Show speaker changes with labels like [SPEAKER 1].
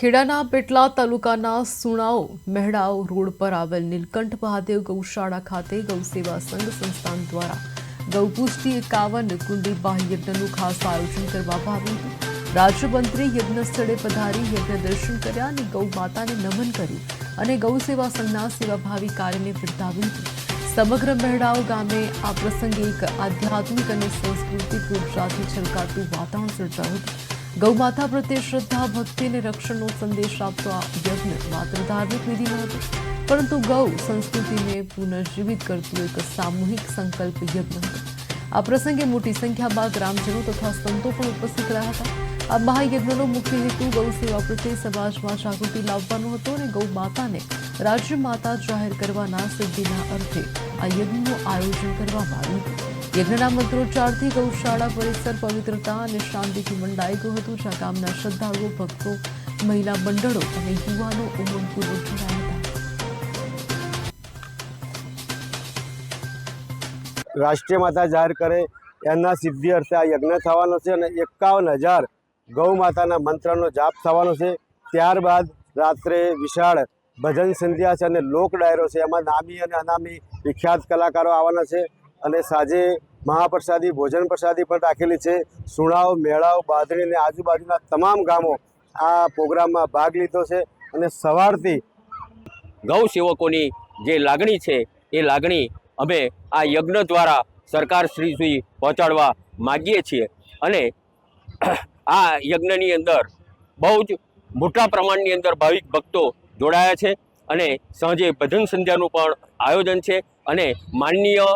[SPEAKER 1] ખેડાના પેટલા તાલુકાના સુણાઓ મહેડાઓ રોડ પર આવેલ નીલકંઠ મહાદેવ ગૌશાળા ખાતે ગૌસેવા સંઘ સંસ્થાન દ્વારા ગૌપુષ્ટિ એકાવન કુંડી યજ્ઞનું ખાસ આયોજન કરવામાં આવ્યું હતું. રાજ્યમંત્રી યજ્ઞ સ્થળે પધારી યજ્ઞ દર્શન કર્યા અને ગૌ માતાને નમન કર્યું અને ગૌ સેવા સંઘના સેવાભાવી કાર્યને બિરદાવ્યું હતું. સમગ્ર મહેડાઓ ગામે આ પ્રસંગે એક આધ્યાત્મિક અને સંસ્કૃતિક ઉર્જાથી છલકાતું વાતાવરણ સર્જાયું હતું. ગૌમાતા પ્રત્યે શ્રદ્ધા, ભક્તિ અને રક્ષણનો સંદેશ આપતો આ યજ્ઞ માત્ર ધાર્મિક વિધિ નહોતો પરંતુ ગૌ સંસ્કૃતિને પુનર્જીવિત કરતું એક સામૂહિક સંકલ્પ યજ્ઞ હતો. આ પ્રસંગે મોટી સંખ્યામાં ગ્રામજનો તથા સંતો પણ ઉપસ્થિત રહ્યા હતા. આ મહાયજ્ઞનો મુખ્ય હેતુ ગૌ સેવા પ્રત્યે સમાજમાં જાગૃતિ લાવવાનો હતો અને ગૌ માતાને રાજ્ય માતા જાહેર કરવાના સિદ્ધિના અર્થે આ યજ્ઞનું આયોજન કરવામાં આવ્યું હતું. યજ્ઞના મંત્રોચ્ચારથી ગૌશાળા, પરિસર, પવિત્રતા અને શાંતિથી મંડાઈ ગયું હતું, જ્યાં ગામના શ્રદ્ધાળુઓ, ભક્તો, મહિલા મંડળો અને યુવાનો ઉમંગપૂર્વક જોડાયા
[SPEAKER 2] રાષ્ટ્રીય માતા જાહેર કરે, એના સિદ્ધિ અર્થે આ યજ્ઞ થવાનો છે અને એકાવન હજાર ગૌ માતાના મંત્રનો જાપ થવાનો છે. ત્યારબાદ રાત્રે વિશાળ ભજન સંધ્યા છે અને લોક ડાયરો છે. એમાં નામી અને અનામી વિખ્યાત કલાકારો આવવાના છે. અને સાંજે મહાપ્રસાદી, ભોજન પ્રસાદી પણ રાખેલી છે. સુણાવ, મેળાવ બાદરી અને આજુબાજુના તમામ ગામો આ પ્રોગ્રામમાં ભાગ લીધો છે અને સવારથી
[SPEAKER 3] ગૌ સેવકોની જે લાગણી છે, એ લાગણી અમે આ યજ્ઞ દ્વારા સરકાર શ્રી સુધી પહોંચાડવા માગીએ છીએ. અને આ યજ્ઞની અંદર બહુ જ મોટા પ્રમાણની અંદર ભાવિક ભક્તો જોડાયા છે અને સાંજે ભજન સંધ્યાનું પણ આયોજન છે અને માનનીય